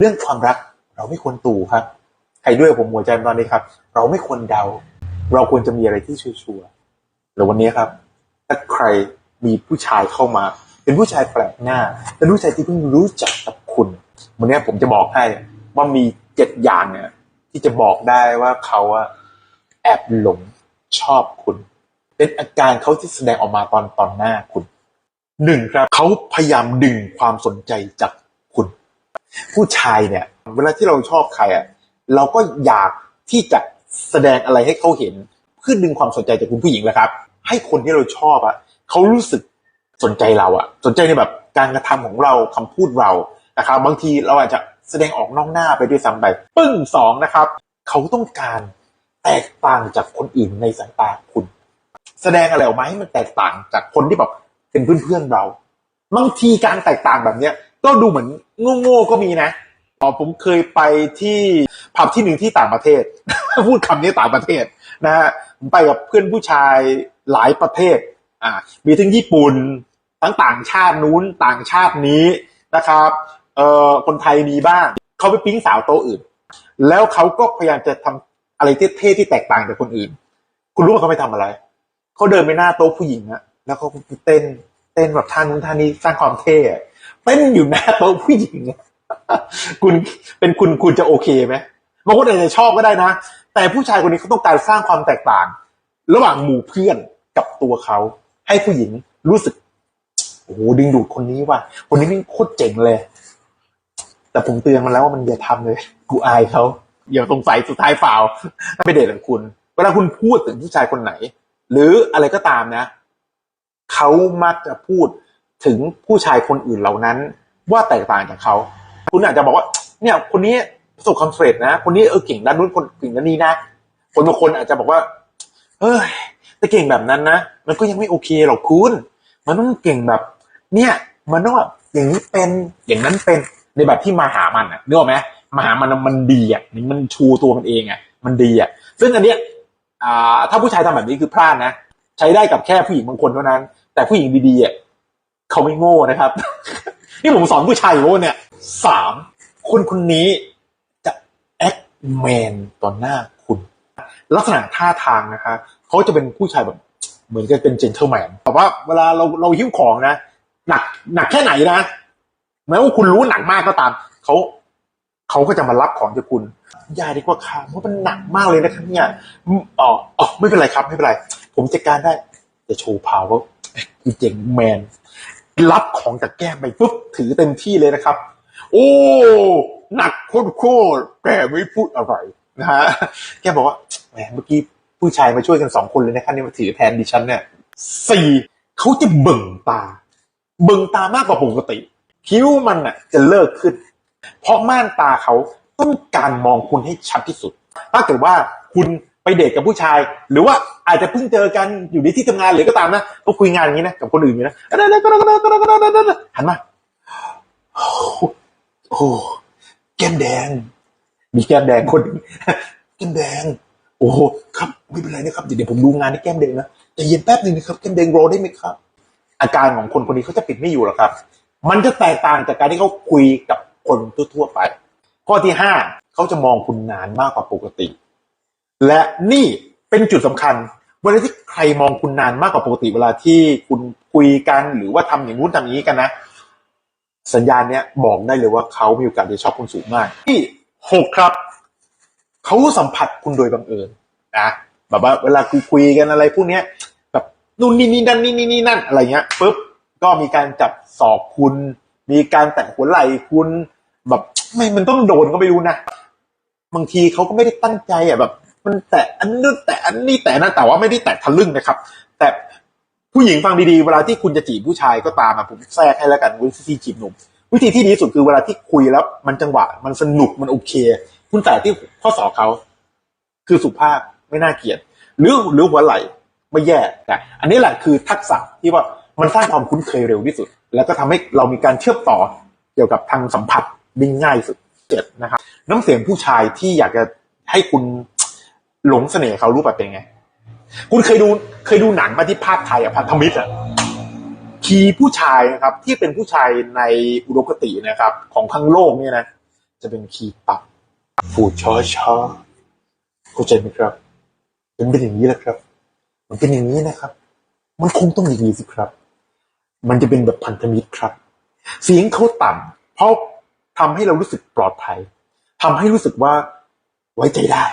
เรื่องความรักเราไม่ควรตู่ครับ ใครด้วยผมหัวใจตอนนี้ครับ เราไม่ควรเดา เราควรจะมีอะไรที่ชัวร์ๆแล้ววันนี้ครับ ถ้าใครมีผู้ชายเข้ามา เป็นผู้ชายแปลกหน้า เป็นผู้ชายที่เพิ่งรู้จักกับคุณ วันนี้ผมจะบอกให้ว่ามีเจ็ดอย่างเนี่ยที่จะบอกได้ว่าเขาอะแอบหลงชอบคุณ เป็นอาการเขาที่แสดงออกมาตอนตอนหน้าคุณหนึ่งครับเขาพยายามดึงความสนใจจาก ผู้ชายเนี่ย เวลาที่เราชอบใครอะเราก็อยากที่จะแสดงอะไรให้เขาเห็นเพื่อดึงความสนใจจากคุณผู้หญิงแหละครับ ให้คนที่เราชอบอะเขารู้สึกสนใจเราอะ สนใจในแบบการกระทำของเราคำพูดเรานะครับบางทีเราอาจจะแสดงออกนอกหน้าไปด้วยซ้ำไปปึ้งสองนะครับ เขาต้องการแตกต่างจากคนอื่นในสายตาคุณ แสดงอะไรออกมาให้มันแตกต่างจากคนที่แบบเป็นเพื่อนๆเราบางทีการแตกต่างแบบเนี้ย ก็ดูเหมือนโง่ๆก็มีนะอ๋อผมเคยไปที่ผับที่หนึ่งที่ต่างประเทศ พูดคำนี้ต่างประเทศนะฮะผมไปกับเพื่อนผู้ชายหลายประเทศอ่ามีทั้งญี่ปุ่นทั้งต่างชาตินู้นต่างชาตินี้นะครับเอ่อคนไทยมีบ้างเขาไปปิ๊งสาวโต๊ะอื่น แล้วเขาก็พยายามจะทำอะไรเท่ๆที่แตกต่างจากคนอื่น คุณรู้ว่าเขาไปทำอะไรเขาเดินไปหน้าโต๊ะผู้หญิงอะแล้วเขาเต้นเต้นแบบท่านู้นท่านี้สร้างความเท่อะ เต้นอยู่หน้าโต๊ะผู้หญิง คุณเป็นคุณคุณจะโอเคไหมบางคนอาจจะชอบก็ได้นะ แต่ผู้ชายคนนี้เขาต้องการสร้างความแตกต่าง ระหว่างหมู่เพื่อนกับตัวเขา ให้ผู้หญิงรู้สึกโอ้โหดึงดูดคนนี้ว่ะคนนี้นี่โคตรเจ๋งเลย แต่ผมเตือนมันแล้วว่ามันอย่าทำเลย กูอายเขาอย่าสงสัยสุดท้ายเปล่าไม่เดทกับคุณ เวลาคุณพูดถึงผู้ชายคนไหน หรืออะไรก็ตามนะเขามักจะพูด ถึงผู้ชายคนอื่นเหล่านั้น ว่าแตกต่างจากเขา คุณอาจจะบอกว่า เนี่ย คนนี้ประสบความสำเร็จนะ คนนี้เออเก่งด้านนู้นคนเก่งด้านนี้นะ คนบางคนอาจจะบอกว่าเฮ้ยแต่เก่งแบบนั้นนะ มันก็ยังไม่โอเคหรอกคุณ มันต้องเก่งแบบ เนี่ย มันต้องแบบอย่างนี้เป็น อย่างนั้นเป็น ในแบบที่มาหามันอะนึกออกไหมมาหามันมันดีอะนี่มันชูตัวมันเองอะ มันดีอะ ซึ่งอันเนี้ยอ่าถ้าผู้ชายทำแบบนี้คือพลาดนะ ใช้ได้กับแค่ผู้หญิงบางคนเท่านั้น แต่ผู้หญิงดีๆอะ เขาไม่โง่นะครับ นี่ผมสอนผู้ชายอยู่ว่าเนี่ยสามคนคนนี้จะแอคแมนต่อหน้าคุณ ลักษณะท่าทางนะคะเขาจะเป็นผู้ชายแบบ เหมือนกับเป็นเจนเทลแมนแต่ว่าเวลาเราเราหิ้วของนะหนักหนักแค่ไหนนะแม้ว่าคุณรู้หนักมากก็ตามเขาเขาก็จะมารับของจากคุณยาดีกว่าค่ะเพราะมันหนักมากเลยนะครับเนี่ยอ๋ออ๋อไม่เป็นไรครับ ไม่เป็นไร ผมจัดการได้ จะโชว์พาวว่าคือเจ๋งแมน รับของจากแก้มไปปุ๊บถือเต็มที่เลยนะครับ โอ้หนักโคตรโคตรแกไม่พูดอะไรนะฮะแกบอกว่าแหมเมื่อกี้ผู้ชายมาช่วยกันสองคนเลยนะครับนี่มาถือแทนดิฉันเนี่ยสี่เขาจะเบิ่งตา เบิ่งตามากกว่าปกติ คิ้วมันอะ จะเลิกขึ้น เพราะม่านตาเขาต้องการมองคุณให้ชัดที่สุดถ้าเกิดว่าคุณ ไปเดทกับผู้ชาย หรือว่าอาจจะเพิ่งเจอกันอยู่ในที่ทำงานหรือก็ตามนะก็คุยงานอย่างนี้นะกับคนอื่นอยู่นะหันมาโอ้โหแก้มแดง มีแก้มแดงคนแก้มแดง โอ้ครับไม่เป็นไรนะครับเดี๋ยวผมดูงานที่แก้มแดงนะใจเย็นแป๊บหนึงนะครับแก้มแดงรอได้ไหมครับ อาการของคนคนนี้เขาจะปิดไม่อยู่หรอกครับ มันจะแตกต่างจากการที่เขาคุยกับคนทั่วๆไป ข้อที่ห้าเขาจะมองคุณนานมากกว่าปกติ และนี่เป็นจุดสำคัญ เวลาที่ใครมองคุณนานมากกว่าปกติเวลาที่คุณคุยกันหรือว่าทำอย่างนู้นทำอย่างนี้กันนะ สัญญาณเนี้ยบอกได้เลยว่าเขามีโอกาสจะชอบคุณสูงมาก ที่หกครับ เขาสัมผัสคุณโดยบังเอิญนะแบบว่าเวลาคุยคุยกันอะไรพวกเนี้ยแบบนู่นนี่นี่นั่นนี่นี่นี่นั่นอะไรเงี้ยปุ๊บก็มีการจับศอกคุณ มีการแตะหัวไหล่คุณ แบบไม่มันต้องโดนก็ไม่รู้นะบางทีเขาก็ไม่ได้ตั้งใจอะแบบ มันแตะอันนู้นแตะอันนี้แตะนั่นแต่ว่าไม่ได้แตะทะลึ่งนะครับ แต่ผู้หญิงฟังดีๆ เวลาที่คุณจะจีบผู้ชายก็ตามอะผมแทรกให้แล้วกันวิธีจีบหนุ่ม วิธีที่ดีที่สุดคือเวลาที่คุยแล้ว มันจังหวะ มันสนุกมันโอเค คุณแตะที่ข้อศอกเขา คือสุภาพไม่น่าเกลียด หรือหรือหัวไหล่ไม่แย่แต่อันนี้แหละคือทักษะที่ว่ามันสร้างความคุ้นเคยเร็วที่สุด แล้วก็ทำให้เรามีการเชื่อมต่อเกี่ยวกับทางสัมผัสได้ง่ายสุดเจ็ดนะครับ น้ำเสียงผู้ชายที่อยากจะให้คุณ หลงเสน่ห์เขารู้แบบเป็นไง คุณเคยดูเคยดูหนังมาที่ภาคไทยอะพันธมิตรอะคีผู้ชายนะครับ ที่เป็นผู้ชายในอุดมคตินะครับ ของทั้งโลกเนี่ยนะ จะเป็นคีต่ำฟูชอชอเข้าใจไหมครับมันเป็นอย่างนี้แหละครับ มันเป็นอย่างนี้นะครับ มันคงต้องอย่างนี้สิครับ มันจะเป็นแบบพันธมิตรครับ เสียงเขาต่ำเพราะทำให้เรารู้สึกปลอดภัยทำให้รู้สึกว่าไว้ใจได้